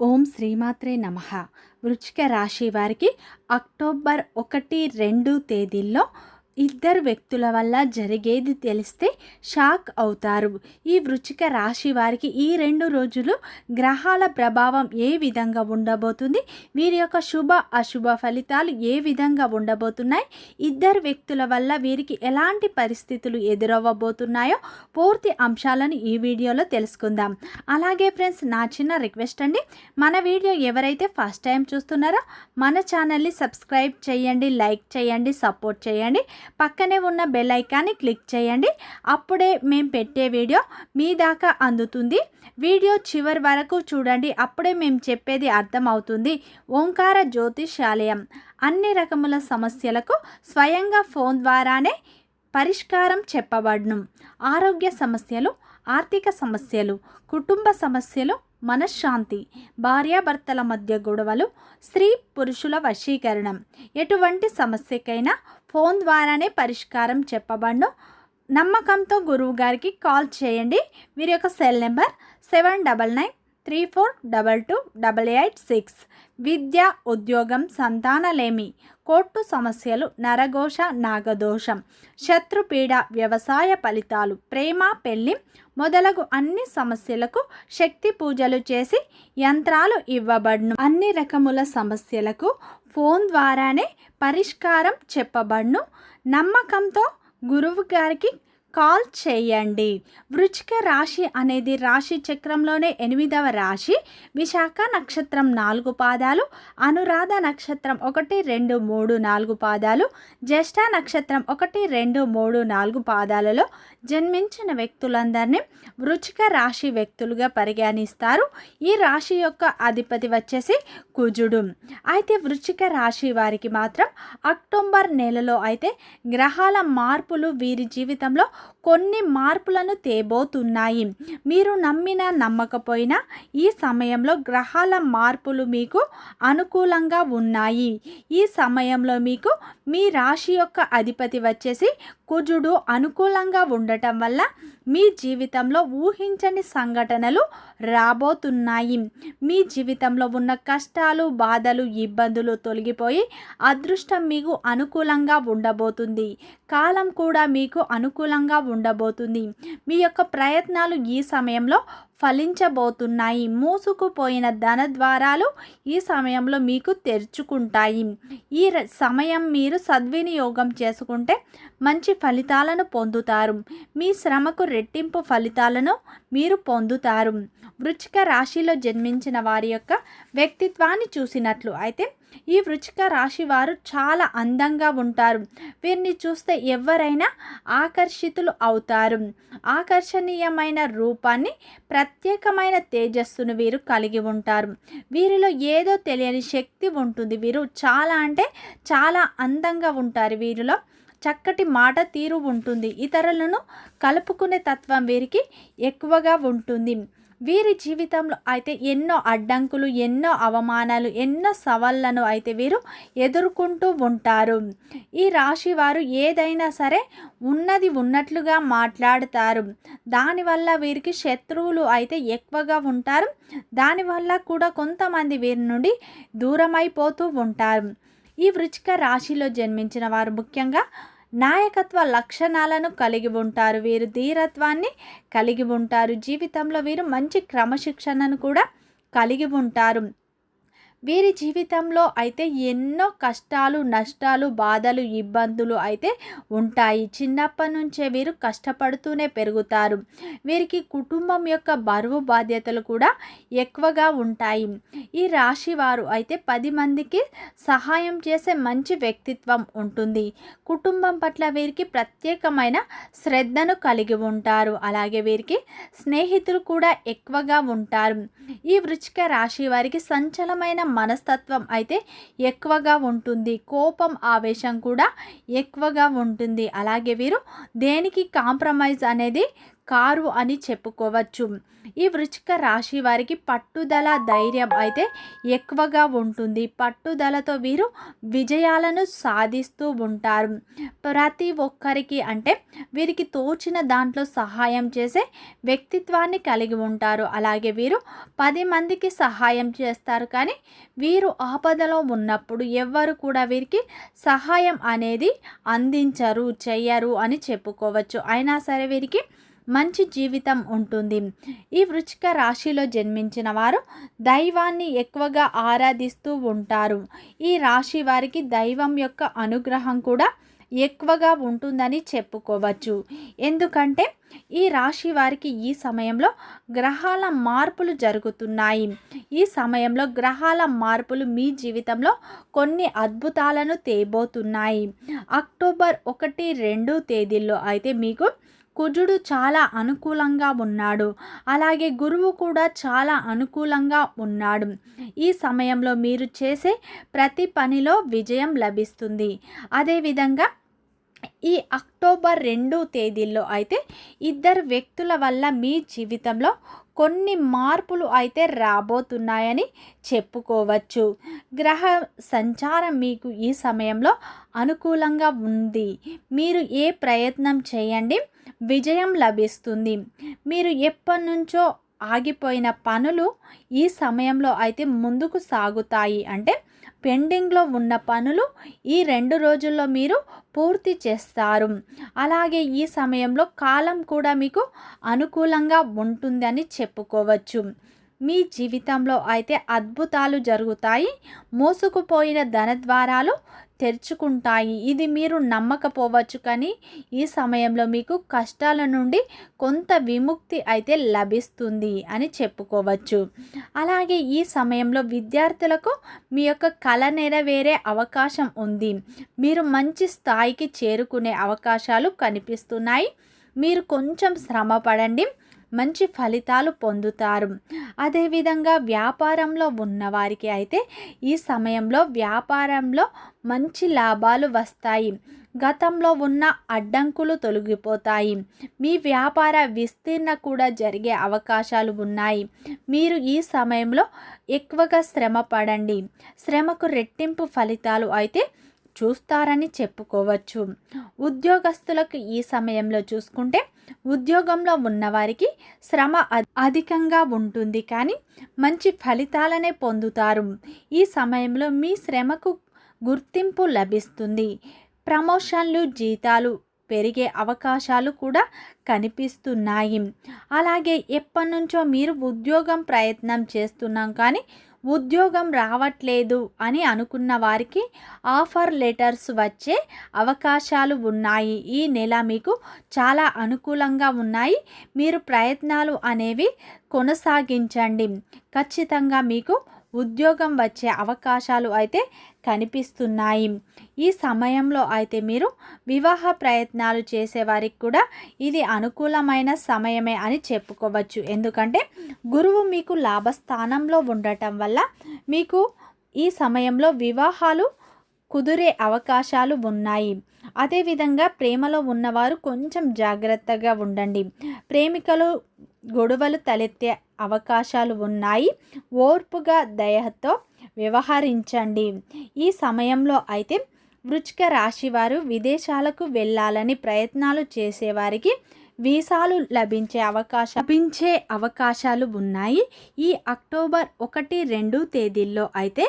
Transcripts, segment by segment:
ఓం శ్రీమాత్రే నమ. వృచ్చిక రాశి వారికి అక్టోబర్ ఒకటి రెండు తేదీల్లో ఇద్దరు వ్యక్తుల వల్ల జరిగేది తెలిస్తే షాక్ అవుతారు. ఈ వృచ్చిక రాశి వారికి ఈ రెండు రోజులు గ్రహాల ప్రభావం ఏ విధంగా ఉండబోతుంది? వీరి యొక్క శుభ అశుభ ఫలితాలు ఏ విధంగా ఉండబోతున్నాయి? ఇద్దరు వ్యక్తుల వల్ల వీరికి ఎలాంటి పరిస్థితులు ఎదురవ్వబోతున్నాయో పూర్తి అంశాలను ఈ వీడియోలో తెలుసుకుందాం. అలాగే ఫ్రెండ్స్ నా చిన్న రిక్వెస్ట్ అండి. మన వీడియో ఎవరైతే ఫస్ట్ టైం చూస్తున్నారో మన ఛానల్ని సబ్స్క్రైబ్ చేయండి లైక్ చేయండి సపోర్ట్ చేయండి. పక్కనే ఉన్న బెల్ ఐకాన్ని క్లిక్ చేయండి. అప్పుడే మేము పెట్టే వీడియో మీ దాకా అందుతుంది. వీడియో చివరి వరకు చూడండి. అప్పుడే మేము చెప్పేది అర్థమవుతుంది. ఓంకార జ్యోతిషాలయం అన్ని రకముల సమస్యలకు స్వయంగా ఫోన్ ద్వారానే పరిష్కారం చెప్పబడును. ఆరోగ్య సమస్యలు ఆర్థిక సమస్యలు కుటుంబ సమస్యలు మనశ్శాంతి భార్యాభర్తల మధ్య గొడవలు స్త్రీ పురుషుల వశీకరణం. ఎటువంటి సమస్యకైనా ఫోన్ ద్వారానే పరిష్కారం చెప్పబడును. నమ్మకంతో గురువు గారికి కాల్ చేయండి. వీరి యొక్క cell number seven double nine three four double two double eight six. విద్య ఉద్యోగం సంతానలేమి కోర్టు సమస్యలు నరఘోష నాగదోషం శత్రుపీడ వ్యవసాయ ఫలితాలు ప్రేమ పెళ్ళి మొదలగు అన్ని సమస్యలకు శక్తి పూజలు చేసి యంత్రాలు ఇవ్వబడును. అన్ని రకముల సమస్యలకు ఫోన్ ద్వారానే పరిష్కారం చెప్పబడును. నమ్మకంతో గురువు గారికి కాల్ చేయండి. వృచ్చిక రాశి అనేది రాశి చక్రంలోనే ఎనిమిదవ రాశి. విశాఖ నక్షత్రం నాలుగు పాదాలు అనురాధ నక్షత్రం ఒకటి రెండు మూడు నాలుగు పాదాలు జ్యేష్ఠ నక్షత్రం ఒకటి రెండు మూడు నాలుగు పాదాలలో జన్మించిన వ్యక్తులందరినీ వృచ్చిక రాశి వ్యక్తులుగా పరిగణిస్తారు. ఈ రాశి యొక్క అధిపతి వచ్చేసి కుజుడు. అయితే వృచ్చిక రాశి వారికి మాత్రం అక్టోబర్ నెలలో అయితే గ్రహాల మార్పులు వీరి జీవితంలో కొన్ని మార్పులను తేబోతున్నాయి. మీరు నమ్మినా నమ్మకపోయినా ఈ సమయంలో గ్రహాల మార్పులు మీకు అనుకూలంగా ఉన్నాయి. ఈ సమయంలో మీకు మీ రాశి యొక్క అధిపతి వచ్చేసి కుజుడు అనుకూలంగా ఉండటం వల్ల మీ జీవితంలో ఊహించని సంఘటనలు రాబోతున్నాయి. మీ జీవితంలో ఉన్న కష్టాలు బాధలు ఇబ్బందులు తొలగిపోయి అదృష్టం మీకు అనుకూలంగా ఉండబోతుంది. కాలం కూడా మీకు అనుకూలంగా ఉండబోతుంది. మీ యొక్క ప్రయత్నాలు ఈ సమయంలో ఫలించబోతున్నాయి. మూసుకుపోయిన ధన ద్వారాలు ఈ సమయంలో మీకు తెరుచుకుంటాయి. ఈ సమయం మీరు సద్వినియోగం చేసుకుంటే మంచి ఫలితాలను పొందుతారు. మీ శ్రమకు రెట్టింపు ఫలితాలను మీరు పొందుతారు. వృచ్చిక రాశిలో జన్మించిన వారి యొక్క వ్యక్తిత్వాన్ని చూసినట్లు అయితే ఈ వృచ్చిక రాశి వారు చాలా అందంగా ఉంటారు. వీరిని చూస్తే ఎవరైనా ఆకర్షితులు అవుతారు. ఆకర్షణీయమైన రూపాన్ని ప్రత్యేకమైన తేజస్సును వీరు కలిగి ఉంటారు. వీరిలో ఏదో తెలియని శక్తి ఉంటుంది. వీరు చాలా అంటే చాలా అందంగా ఉంటారు. వీరిలో చక్కటి మాట తీరు ఉంటుంది. ఇతరులను కలుపుకునే తత్వం వీరికి ఎక్కువగా ఉంటుంది. వీరి జీవితంలో అయితే ఎన్నో అడ్డంకులు ఎన్నో అవమానాలు ఎన్నో సవాళ్ళను అయితే వీరు ఎదుర్కొంటూ ఉంటారు. ఈ రాశి వారు ఏదైనా సరే ఉన్నది ఉన్నట్లుగా మాట్లాడతారు. దానివల్ల వీరికి శత్రువులు అయితే ఎక్కువగా ఉంటారు. దానివల్ల కూడా కొంతమంది వీరి నుండి దూరమైపోతూ ఉంటారు. ఈ వృచ్చిక రాశిలో జన్మించిన వారు ముఖ్యంగా నాయకత్వ లక్షణాలను కలిగి ఉంటారు. వీరు ధీరత్వాన్ని కలిగి ఉంటారు. జీవితంలో వీరు మంచి క్రమశిక్షణను కూడా కలిగి ఉంటారు. వీరి జీవితంలో అయితే ఎన్నో కష్టాలు నష్టాలు బాధలు ఇబ్బందులు అయితే ఉంటాయి. చిన్నప్పటి నుంచే వీరు కష్టపడుతూనే పెరుగుతారు. వీరికి కుటుంబం యొక్క బరువు బాధ్యతలు కూడా ఎక్కువగా ఉంటాయి. ఈ రాశి వారు అయితే పది మందికి సహాయం చేసే మంచి వ్యక్తిత్వం ఉంటుంది. కుటుంబం పట్ల వీరికి ప్రత్యేకమైన శ్రద్ధను కలిగి ఉంటారు. అలాగే వీరికి స్నేహితులు కూడా ఎక్కువగా ఉంటారు. ఈ వృచ్చిక రాశి వారికి సంచలమైన మనస్తత్వం అయితే ఎక్కువగా ఉంటుంది. కోపం ఆవేశం కూడా ఎక్కువగా ఉంటుంది. అలాగే వీరు దేనికి కాంప్రమైజ్ అనేది కారు అని చెప్పుకోవచ్చు. ఈ వృచ్చిక రాశి వారికి పట్టుదల ధైర్యం అయితే ఎక్కువగా ఉంటుంది. పట్టుదలతో వీరు విజయాలను సాధిస్తూ ఉంటారు. ప్రతి ఒక్కరికి అంటే వీరికి తోచిన దాంట్లో సహాయం చేసే వ్యక్తిత్వాన్ని కలిగి ఉంటారు. అలాగే వీరు పది మందికి సహాయం చేస్తారు. కానీ వీరు ఆపదలో ఉన్నప్పుడు ఎవ్వరు కూడా వీరికి సహాయం అనేది అందించరు చెయ్యరు అని చెప్పుకోవచ్చు. అయినా సరే వీరికి మంచి జీవితం ఉంటుంది. ఈ వృచ్చిక రాశిలో జన్మించిన వారు దైవాన్ని ఎక్కువగా ఆరాధిస్తూ ఉంటారు. ఈ రాశి వారికి దైవం యొక్క అనుగ్రహం కూడా ఎక్కువగా ఉంటుందని చెప్పుకోవచ్చు. ఎందుకంటే ఈ రాశి వారికి ఈ సమయంలో గ్రహాల మార్పులు జరుగుతున్నాయి. ఈ సమయంలో గ్రహాల మార్పులు మీ జీవితంలో కొన్ని అద్భుతాలను తేబోతున్నాయి. అక్టోబర్ ఒకటి రెండు తేదీల్లో అయితే మీకు కుజుడు చాలా అనుకూలంగా ఉన్నాడు. అలాగే గురువు కూడా చాలా అనుకూలంగా ఉన్నాడు. ఈ సమయంలో మీరు చేసే ప్రతి పనిలో విజయం లభిస్తుంది. అదేవిధంగా ఈ అక్టోబర్ రెండు తేదీల్లో అయితే ఇద్దరు వ్యక్తుల వల్ల మీ జీవితంలో కొన్ని మార్పులు అయితే రాబోతున్నాయని చెప్పుకోవచ్చు. గ్రహ సంచారం మీకు ఈ సమయంలో అనుకూలంగా ఉంది. మీరు ఏ ప్రయత్నం చేయండి విజయం లభిస్తుంది. మీరు ఎప్పటి నుంచో ఆగిపోయిన పనులు ఈ సమయంలో అయితే ముందుకు సాగుతాయి. అంటే పెండింగ్లో ఉన్న పనులు ఈ రెండు రోజుల్లో మీరు పూర్తి చేస్తారు. అలాగే ఈ సమయంలో కాలం కూడా మీకు అనుకూలంగా ఉంటుందని చెప్పుకోవచ్చు. మీ జీవితంలో అయితే అద్భుతాలు జరుగుతాయి మోసుకుపోయిన ధనద్వారాలు తెరుచుకుంటాయి. ఇది మీరు నమ్మకపోవచ్చు కానీ ఈ సమయంలో మీకు కష్టాల నుండి కొంత విముక్తి అయితే లభిస్తుంది అని చెప్పుకోవచ్చు. అలాగే ఈ సమయంలో విద్యార్థులకు మీ యొక్క కళ నెరవేరే అవకాశం ఉంది. మీరు మంచి స్థాయికి చేరుకునే అవకాశాలు కనిపిస్తున్నాయి. మీరు కొంచెం శ్రమ పడండి మంచి ఫలితాలు పొందుతారు. అదేవిధంగా వ్యాపారంలో ఉన్నవారికి అయితే ఈ సమయంలో వ్యాపారంలో మంచి లాభాలు వస్తాయి. గతంలో ఉన్న అడ్డంకులు తొలగిపోతాయి. మీ వ్యాపార విస్తీర్ణ కూడా జరిగే అవకాశాలు ఉన్నాయి. మీరు ఈ సమయంలో ఎక్కువగా శ్రమ పడండి. శ్రమకు రెట్టింపు ఫలితాలు అయితే చూస్తారని చెప్పుకోవచ్చు. ఉద్యోగస్తులకు ఈ సమయంలో చూసుకుంటే ఉద్యోగంలో ఉన్నవారికి శ్రమ అధికంగా ఉంటుంది కానీ మంచి ఫలితాలనే పొందుతారు. ఈ సమయంలో మీ శ్రమకు గుర్తింపు లభిస్తుంది. ప్రమోషన్లు జీతాలు పెరిగే అవకాశాలు కూడా కనిపిస్తున్నాయి. అలాగే ఎప్పటి నుంచో మీరు ఉద్యోగం ప్రయత్నం చేస్తున్నాం కానీ ఉద్యోగం రావట్లేదు అని అనుకున్న వారికి ఆఫర్ లెటర్స్ వచ్చే అవకాశాలు ఉన్నాయి. ఈ నెల మీకు చాలా అనుకూలంగా ఉన్నాయి. మీరు ప్రయత్నాలు అనేవి కొనసాగించండి. ఖచ్చితంగా మీకు ఉద్యోగం వచ్చే అవకాశాలు అయితే కనిపిస్తున్నాయి. ఈ సమయంలో అయితే మీరు వివాహ ప్రయత్నాలు చేసేవారికి కూడా ఇది అనుకూలమైన సమయమే అని చెప్పుకోవచ్చు. ఎందుకంటే గురువు మీకు లాభస్థానంలో ఉండటం వల్ల మీకు ఈ సమయంలో వివాహాలు కుదిరే అవకాశాలు ఉన్నాయి. అదేవిధంగా ప్రేమలో ఉన్నవారు కొంచెం జాగ్రత్తగా ఉండండి. ప్రేమికలు గొడవలు తలెత్తే అవకాశాలు ఉన్నాయి. ఓర్పుగా దయతో వ్యవహరించండి. ఈ సమయంలో అయితే వృచ్చిక రాశివారు విదేశాలకు వెళ్ళాలని ప్రయత్నాలు చేసేవారికి వీసాలు లభించే అవకాశం లభించే అవకాశాలు ఉన్నాయి. ఈ అక్టోబర్ ఒకటి రెండు తేదీల్లో అయితే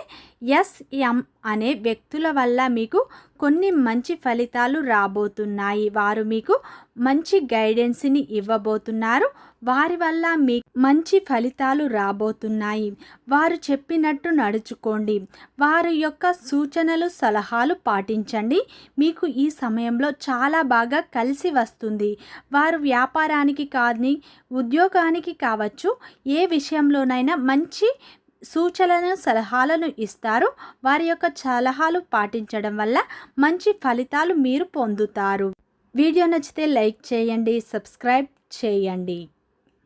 ఎస్ఎం అనే వ్యక్తుల వల్ల మీకు కొన్ని మంచి ఫలితాలు రాబోతున్నాయి. వారు మీకు మంచి గైడెన్స్ని ఇవ్వబోతున్నారు. వారి వల్ల మీ మంచి ఫలితాలు రాబోతున్నాయి. వారు చెప్పినట్టు నడుచుకోండి. వారి యొక్క సూచనలు సలహాలు పాటించండి. మీకు ఈ సమయంలో చాలా బాగా కలిసి వస్తుంది. వారు వ్యాపారానికి కానీ ఉద్యోగానికి కావచ్చు ఏ విషయంలోనైనా మంచి సూచనలను సలహాలను ఇస్తారు. వారి యొక్క సలహాలు పాటించడం వల్ల మంచి ఫలితాలు మీరు పొందుతారు. వీడియో నచ్చితే లైక్ చేయండి సబ్స్క్రైబ్ చేయండి.